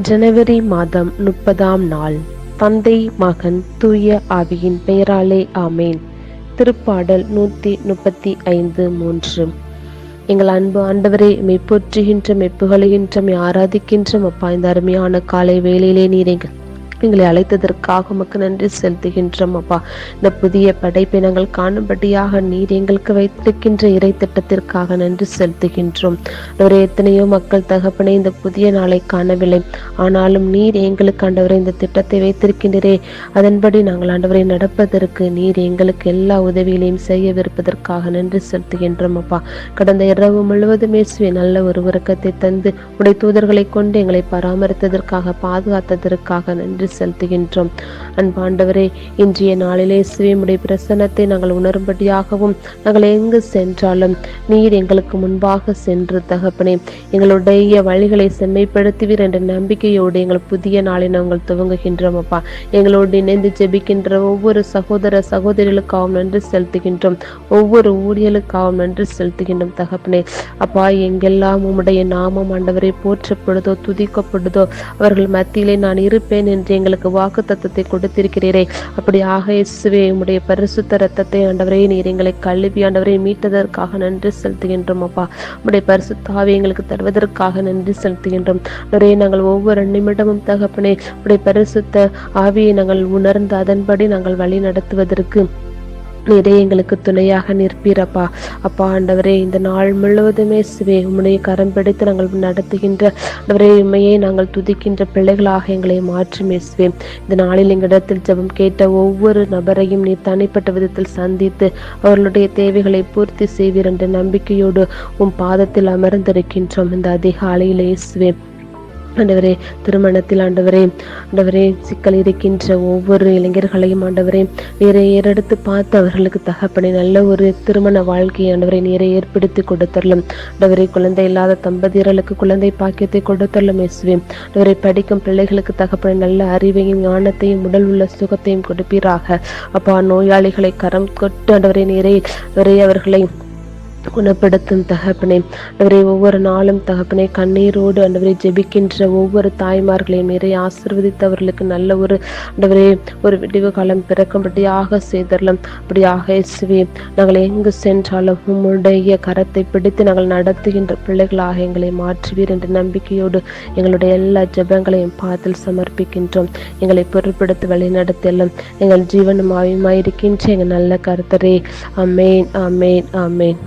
ஜனவரி மாதம் முப்பதாம் நாள். தந்தை மகன் தூய ஆவியின் பெயராலே ஆமேன். திருப்பாடல் நூத்தி முப்பத்தி ஐந்து மூன்று. எங்கள் அன்பு ஆண்டவரே மெய்ப்பொற்றுகின்ற மெப்புகழுகின்ற மெய் ஆராதிக்கின்ற அப்பா இந்த அருமையான காலை வேளையிலே நீர் எங்கள் எங்களை அழைத்ததற்காக உமக்கு நன்றி செலுத்துகின்றோம் அப்பா. இந்த புதிய படைப்பை நாங்கள் காணும்படியாக நீர் எங்களுக்கு வைத்திருக்கின்ற இறை திட்டத்திற்காக நன்றி செலுத்துகின்றோம். ஒரு எத்தனையோ மக்கள் தகப்பனை இந்த புதிய நாளை காணவில்லை. ஆனாலும் நீர் எங்களுக்கு ஆண்டவரை இந்த திட்டத்தை வைத்திருக்கின்றே அதன்படி நாங்கள் ஆண்டவரை நடப்பதற்கு நீர் எங்களுக்கு எல்லா உதவிகளையும் செய்யவிருப்பதற்காக நன்றி செலுத்துகின்றோம் அப்பா. கடந்த இரவு முழுவதுமே சுய நல்ல ஒரு உறக்கத்தை தந்து உடைய தூதர்களை கொண்டு எங்களை பராமரித்ததற்காக பாதுகாத்ததற்காக நன்றி செலுத்துகின்றோம். அன்பாண்டவரே இன்றைய நாளிலே சிவமுடைய பிரசன்னத்தை நாங்கள் உணரும்படியாகவும் நாங்கள் எங்கு சென்றாலும் நீர் எங்களுக்கு முன்பாக சென்று தகப்பனே எங்களுடைய வழிகளை செம்மைப்படுத்துவீர் என்ற நம்பிக்கையோடு எங்கள் புதிய நாளை நாங்கள் துவங்குகின்றோம் அப்பா. எங்களோடு இணைந்து ஜெபிக்கின்ற ஒவ்வொரு சகோதர சகோதரிகளுக்காகவும் நன்றி செலுத்துகின்றோம். ஒவ்வொரு ஊழியலுக்காகவும் நன்றி செலுத்துகின்றோம் தகப்பனே. அப்பா எங்கெல்லாம் உம்முடைய நாமம் ஆண்டவரை போற்றப்படுதோ துதிக்கப்படுதோ அவர்கள் மத்தியிலே நான் இருப்பேன் என்று எங்களுக்கு வாக்கு தத்துவத்தை கொடுத்திருக்கிறீரே அப்படியாக இயேசுவே உம்முடைய பரிசுத்த ரத்தத்தை ஆண்டவரே நீர் எங்களை கழுவி ஆண்டவரை மீட்டதற்காக நன்றி செலுத்துகின்றோம் அப்பா. உம்முடைய பரிசுத்தாவை எங்களுக்கு தருவதற்காக நன்றி செலுத்துகின்றோம். ஆண்டவரே நாங்கள் ஒவ்வொரு நிமிடமும் தகப்பனே உடைய பரிசுத்த ஆவியை நாங்கள் உணர்ந்து அதன்படி நாங்கள் வழி நடத்துவதற்கு நீரே எங்களுக்கு துணையாக நிற்பீரப்பா அப்பா. ஆண்டவரே இந்த நாள் முழுவதுமே சிவே உம்முடைய கரம் பிடித்து நாங்கள் நடத்துகின்ற ஆண்டவரே உண்மையை நாங்கள் துதிக்கின்ற பிள்ளைகளாக எங்களை மாற்றி மேசுவே இந்த நாளில் எங்களிடத்தில் ஜெபம் கேட்ட ஒவ்வொரு நபரையும் நீ தனிப்பட்ட விதத்தில் சந்தித்து அவர்களுடைய தேவைகளை பூர்த்தி செய்வீர் என்ற நம்பிக்கையோடு உன் பாதத்தில் அமர்ந்திருக்கின்றோம் இந்த அதிகாலையில் இயேசுவேன் ஆண்டவரே திருமணத்தில் ஆண்டவரே ஆண்டவரே சிக்கல் இருக்கின்ற ஒவ்வொரு இளைஞர்களையும் ஆண்டவரே நீரை ஏறெடுத்து பார்த்து அவர்களுக்கு தகப்பனை நல்ல ஒரு திருமண வாழ்க்கையை ஆண்டவரை நீரை ஏற்படுத்தி கொடுத்தரலும். ஆண்டவரை குழந்தை இல்லாத தம்பதியர்களுக்கு குழந்தை பாக்கியத்தை கொடுத்தரலும் இயேசுவே. ஆண்டவரை படிக்கும் பிள்ளைகளுக்கு தகப்பனை நல்ல அறிவையும் ஞானத்தையும் உடல் உள்ள சுகத்தையும் கொடுப்பீராக. அப்பா நோயாளிகளை கரம் கொட்டு ஆண்டவரை நீரை அவரை அவர்களை குணப்படுத்தும் தகப்பனே. அவரை ஒவ்வொரு நாளும் தகப்பனே கண்ணீரோடு ஆண்டவரை ஜெபிக்கின்ற ஒவ்வொரு தாய்மார்களையும் நிறைய ஆசிர்வதித்தவர்களுக்கு நல்ல ஒரு ஆண்டவரே ஒரு விடிவு காலம் பிறக்கும்படியாக செய்தரலாம். அப்படியாக இயேசுவே நாங்கள் எங்கு சென்றாலும் உம்முடைய கரத்தை பிடித்து நாங்கள் நடத்துகின்ற பிள்ளைகளாக எங்களை மாற்றுவீர் என்ற நம்பிக்கையோடு எங்களுடைய எல்லா ஜெபங்களையும் பாதத்தில் சமர்ப்பிக்கின்றோம். எங்களை பொருட்படுத்தி வழி நடத்தலாம் எங்கள் ஜீவனும் ஆயுமாயிருக்கின்ற எங்கள் நல்ல கருத்தரே. அமேன் அமேன் அமேன்